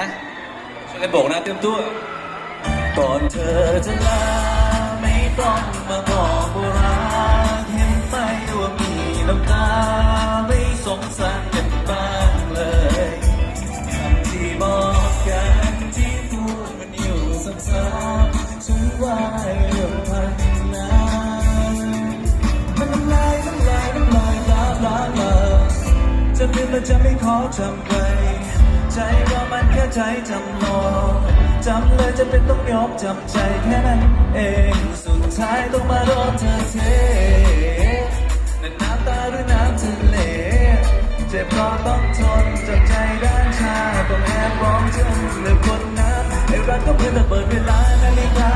นะช่วยกันโบกนะเตรียมตัวก่อนเธอจะลาไม่ต้องมาบอกว่ารักเห็นไหมว่ามีน้ำตาไม่สงสารกันบ้างเลยคำที่บอกกันที่พูดมันอยู่ซ้ำๆฉันว่าเรื่องพันนามันน้ำลายน้ำลายน้ำลายลาลาลาจะลืมและจะไม่ขอจำไว้ ใจเรามันแค่ใจจำลองจำเลยจะเป็นต้องยอมจำใจแค่นั้นเองสุดท้ายต้องมาโดนเธอเทนั่นน้ำตาหรือน้ำทะเลเจ็บก็ต้องทนจากใจด้านชาต้องแอบร้องจนเลือคนนับไอ้รักก็เพื่อแต่เปิดเวลานาฬิกา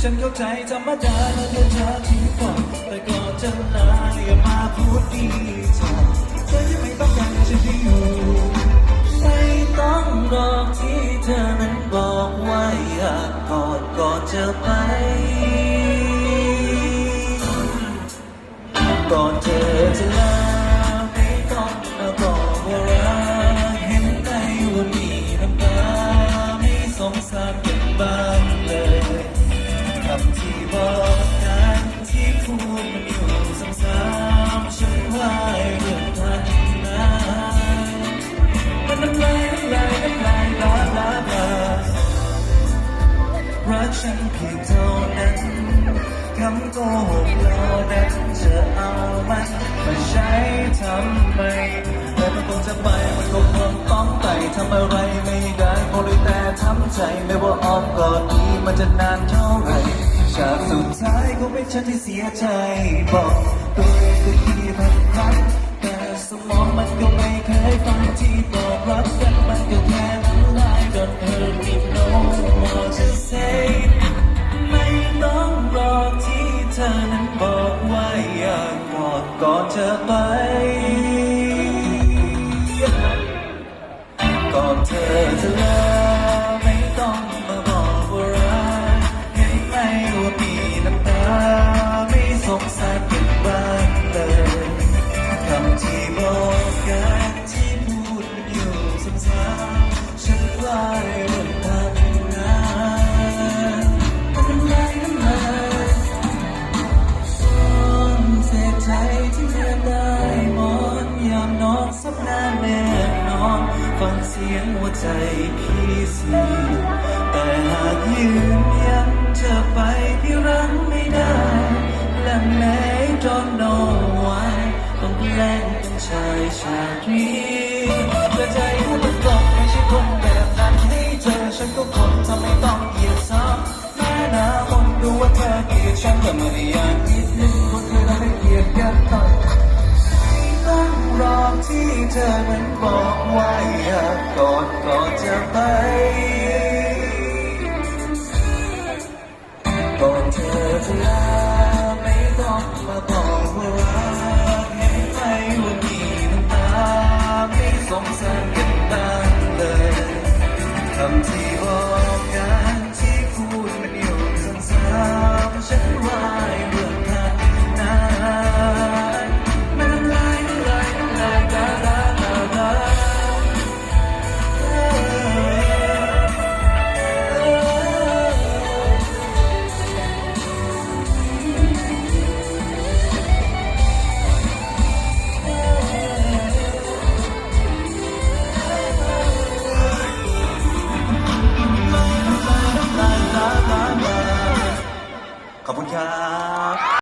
ฉันเข้าใจธรรมดาแล้วเธอทิ้งก่อนแต่ก่อนจะลาอย่ามาพูดดีจ้ะเธอยังไม่ต้องการฉันที่อยู่ องดอกที่เธอนั้นบอกว่าอยากกอดก่อนจะไปก่อนเธอจะลา รักฉันเพียงเท่านั้นคำโกหกเรานั้นจะเอามันมาใช้ทำไมแต่มันคงจะไปมันก็คงต้องไปทำอะไรไม่ได้พอเลยแต่ทำใจไม่ว่าอ้อมกอดนี้มันจะนานเท่าไหร่ฉากสุดท้ายคงเป็นฉันที่เสียใจบอกตัวเองก็ จะไป ฟังเสียงหัวใจพี่สีแต่หากยืนยันเธอไปพี่รังไม่ได้ และแม้จนโนไว้ต้องแกล้งเป็นชายชาตรีแต่ใจผู้ประกอบไม่ใช่คนแบบนั้นให้เธอฉันก็คนทำไม่ต้องเหยียดซ้ำแม้หนาคนดูว่าเธอเกลียดฉันก็ไม่ได้อยากนิดนึงคนเคยทำให้เกลียดกันต่อต้องรอที่เธอนั้นบอกไว่าอยาก ก็จะไปก่อนเธอจะลาไม่ต้องมาบอก か